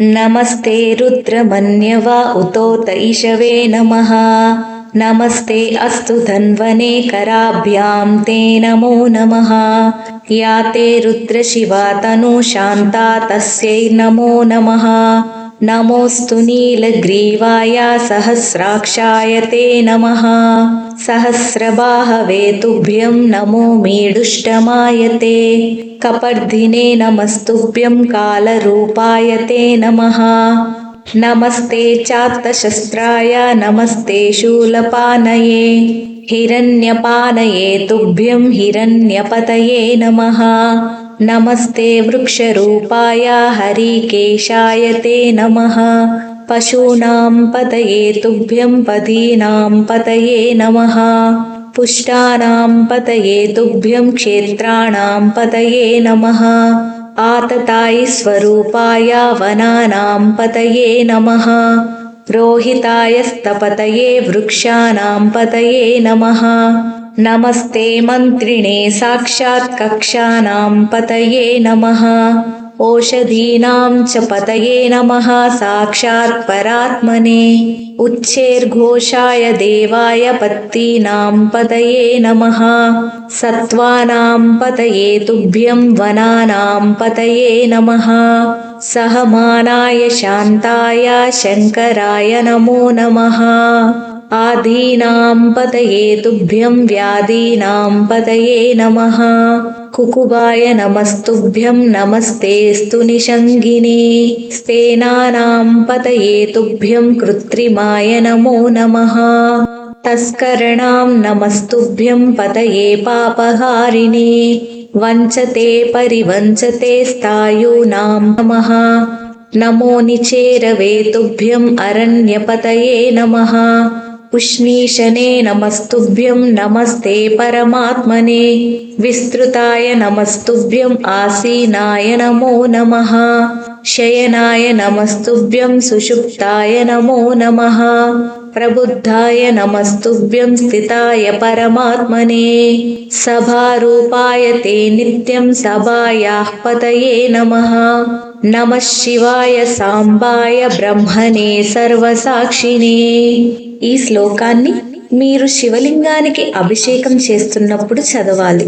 नमस्ते रुद्रमन्यवा उतोत इषवे नमः। नमस्ते अस्तु धन्वने कराभ्यां ते नमो नमः। या ते रुद्रशिवा तनु शान्ता तस्यै नमो नमः नमोऽस्तु नीलग्रीवाय सहस्राक्षाय ते नमः। सहस्रबाहवे तुभ्यं नमो मीडुष्टमाय ते। कपर्धिने नमस्तुभ्यं कालरूपाय ते नमः। नमस्ते चात्तशस्त्राय नमस्ते शूलपानये। हिरण्यपानये तुभ्यं हिरण्यपतये नमः नमस्ते वृक्षरूपाय हरिकेशाय ते नमः। पशूनां पतये तुभ्यं पदीनां पतये नमः। पुष्टानां पतये तुभ्यं क्षेत्राणां पतये नमः। आततायिस्वरूपाय वनानां पतये नमः। रोहिताय स्तपतये वृक्षाणां पतये नमः नमस्ते मन्त्रिणे साक्षात् कक्षानां पतये नमः। ओषधीनां च पतये नमः साक्षात् परात्मने। उच्चैर्घोषाय देवाय पत्तीनां पतये नमः। सत्त्वानां पतये तुभ्यं वनानां पतये नमः। सहमानाय शान्ताय शङ्कराय नमो नमः आदीनां पतये तुभ्यं व्याधीनां पतये नमः। कुकुबाय नमस्तुभ्यं नमस्तेऽस्तु निषङ्गिने स्तेनानां पतये तुभ्यं कृत्रिमाय नमो नमः। तस्करणां नमस्तुभ्यं पतये पापहारिणे। वञ्चते परिवञ्चते स्थायूनां नमः। नमो निचेरवे तुभ्यम् अरण्यपतये नमः उष्णीशने नमस्तुभ्यं नमस्ते परमात्मने। विस्तृताय नमस्तुभ्यम् आसीनाय नमो नमः। शयनाय नमस्तुभ्यं सुषुप्ताय नमो नमः। प्रबुद्धाय नमस्तुभ्यं स्थिताय परमात्मने। सभारूपाय ते नित्यं सभायाः पतये नमः నమ శివాయ సాంబాయ బ్రహ్మణే సర్వసాక్షినే ఈ శ్లోకాన్ని మీరు శివలింగానికి అభిషేకం చేస్తున్నప్పుడు చదవాలి।